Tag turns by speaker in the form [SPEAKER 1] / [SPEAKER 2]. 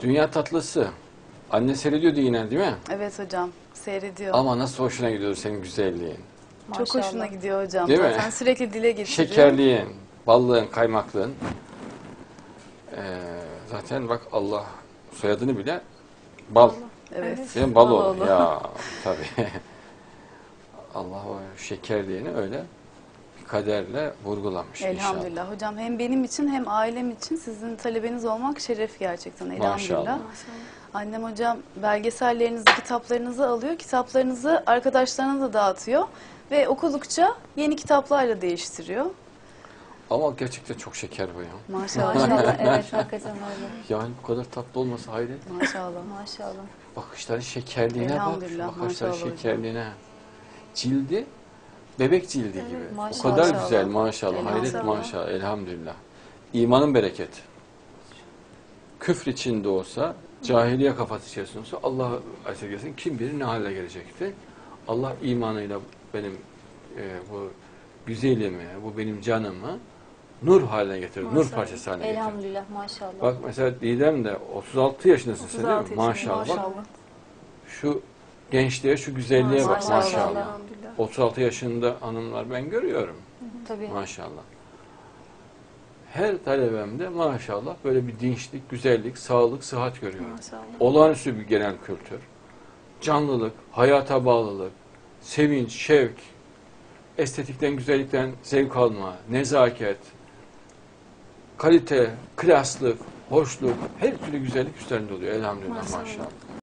[SPEAKER 1] Dünya tatlısı. Anne seyrediyordu yine değil mi?
[SPEAKER 2] Evet hocam seyrediyor.
[SPEAKER 1] Ama nasıl hoşuna gidiyor senin güzelliğin.
[SPEAKER 2] Çok
[SPEAKER 3] Maşallah.
[SPEAKER 2] hoşuna gidiyor hocam.
[SPEAKER 1] Değil mi?
[SPEAKER 2] Zaten sürekli dile getiriyor.
[SPEAKER 1] Şekerliğin, ballığın, kaymaklığın. Ee, zaten bak Allah soyadını bile bal.
[SPEAKER 2] Evet.
[SPEAKER 1] Senin bal.
[SPEAKER 2] Baloğlu.
[SPEAKER 1] Ya tabii. Allah o şekerliğini öyle kaderle vurgulamış inşallah.
[SPEAKER 2] Elhamdülillah. Hocam hem benim için hem ailem için sizin talebeniz olmak şeref gerçekten. Elhamdülillah.
[SPEAKER 1] Maşallah.
[SPEAKER 2] Annem hocam belgesellerinizi, kitaplarınızı alıyor. Kitaplarınızı arkadaşlarına da dağıtıyor. Ve okudukça yeni kitaplarla değiştiriyor.
[SPEAKER 1] Ama gerçekten çok şeker bu ya.
[SPEAKER 2] Maşallah.
[SPEAKER 3] Maşallah evet hakikaten öyle.
[SPEAKER 1] Yani bu kadar tatlı olması hayret.
[SPEAKER 2] Maşallah.
[SPEAKER 3] Maşallah.
[SPEAKER 1] Bakışların şekerliğine bak.
[SPEAKER 2] Elhamdülillah,
[SPEAKER 1] Bakışların
[SPEAKER 2] maşallah hocam.
[SPEAKER 1] şekerliğine. Cildi bebek cildi gibi. O
[SPEAKER 3] maşallah.
[SPEAKER 1] kadar
[SPEAKER 2] Maşallah.
[SPEAKER 1] güzel maşallah. Hayret
[SPEAKER 2] Elhamdülillah.
[SPEAKER 1] maşallah. Elhamdülillah. İmanın bereketi. Küfür içinde olsa, cahiliye kafası içerisinde olsa Allah esirgesin kim bilir ne hale gelecekti. Allah imanıyla benim e, bu güzelimi, bu benim canımı nur haline getirdi. Nur
[SPEAKER 3] Maşallah.
[SPEAKER 1] parçası haline getirdi.
[SPEAKER 3] Elhamdülillah maşallah.
[SPEAKER 1] Bak mesela Didem de 36 yaşındasın sen değil mi?
[SPEAKER 2] 36
[SPEAKER 1] Maşallah. Bak, şu gençliğe, şu güzelliğe bak
[SPEAKER 3] Maşallah.
[SPEAKER 1] maşallah. 36 yaşında hanımlar ben görüyorum
[SPEAKER 3] Tabii.
[SPEAKER 1] maşallah. Her talebemde maşallah böyle bir dinçlik, güzellik, sağlık, sıhhat görüyorum.
[SPEAKER 2] Maşallah.
[SPEAKER 1] Olağanüstü bir genel kültür, canlılık, hayata bağlılık, sevinç, şevk, estetikten, güzellikten zevk alma, nezaket, kalite, klaslık, hoşluk, her türlü güzellik üstlerinde oluyor elhamdülillah
[SPEAKER 2] Maşallah.
[SPEAKER 1] maşallah.